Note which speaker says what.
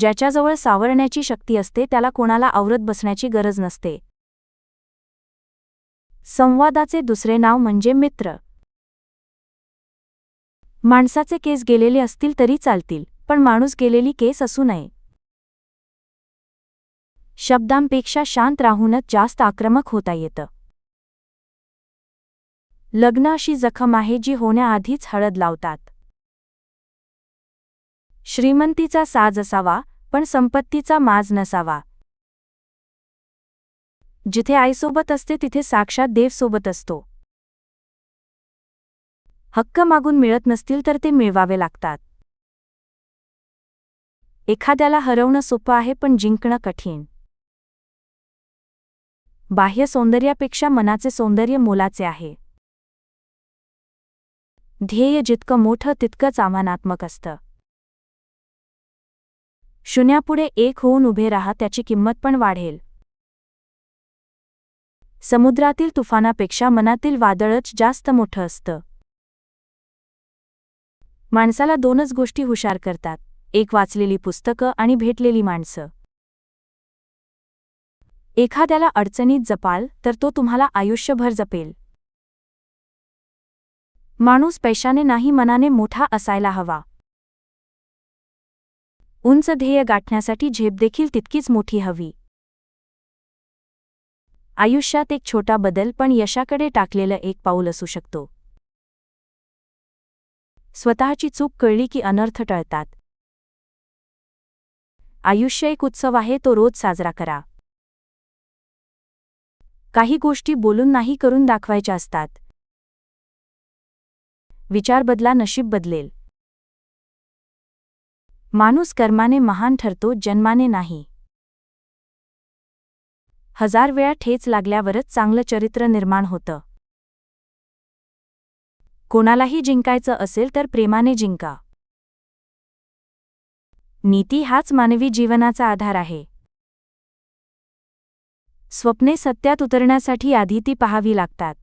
Speaker 1: ज्याच्याजवळ सावरण्याची शक्ती असते त्याला कोणाला आवरत बसण्याची गरज नसते. संवादाचे दुसरे नाव म्हणजे मित्र. माणसाचे केस गेलेले असतील तरी चालतील पण माणूस गेलेली केस असू नये. शब्दांपेक्षा शांत राहूनच जास्त आक्रमक होता येतं. लग्न अशी जखम आहे जी होण्याआधीच हळद लावतात. श्रीमंतीचा साज असावा पण संपत्तीचा माज नसावा. जिथे आईसोबत असते तिथे साक्षात देवसोबत असतो. हक्क मागून मिळत नसतील तर ते मिळवावे लागतात. एखाद्याला हरवणं सोपं आहे पण जिंकणं कठीण. बाह्य सौंदर्यापेक्षा मनाचे सौंदर्य मोलाचे आहे. ध्येय जितकं मोठं तितकंच आव्हानात्मक असतं. शून्यापुढे एक होऊन उभे राहा त्याची किंमत पण वाढेल. समुद्रातील तुफानापेक्षा मनातील वादळच जास्त मोठं असतं. माणसाला दोनच गोष्टी हुशार करतात एक वाचलेली पुस्तकं आणि भेटलेली माणसं. एखाद्याला अडचणीत जपाल तर तो तुम्हाला आयुष्यभर जपेल. माणूस पैशाने नाही मनाने मोठा असायला हवा. उंच ध्येय गाठण्यासाठी झेपदेखील तितकीच मोठी हवी. आयुष्यात एक छोटा बदल पण यशाकडे टाकलेलं एक पाऊल असू शकतो. स्वतःची चूक कळली की अनर्थ टळतात. आयुष्य एक उत्सव आहे तो रोज साजरा करा. काही गोष्टी बोलून नाही करून दाखवायच्या असतात. विचार बदला नशीब बदलेल. माणूस कर्माने महान ठरतो जन्माने नाही. हजार वेळा ठेच लागल्यावरच चांगलं चरित्र निर्माण होतं. कोणालाही जिंकायचं असेल तर प्रेमाने जिंका. नीती हाच मानवी जीवनाचा आधार आहे. स्वप्ने सत्यात उतरण्यासाठी आधी ती पहावी लागतात.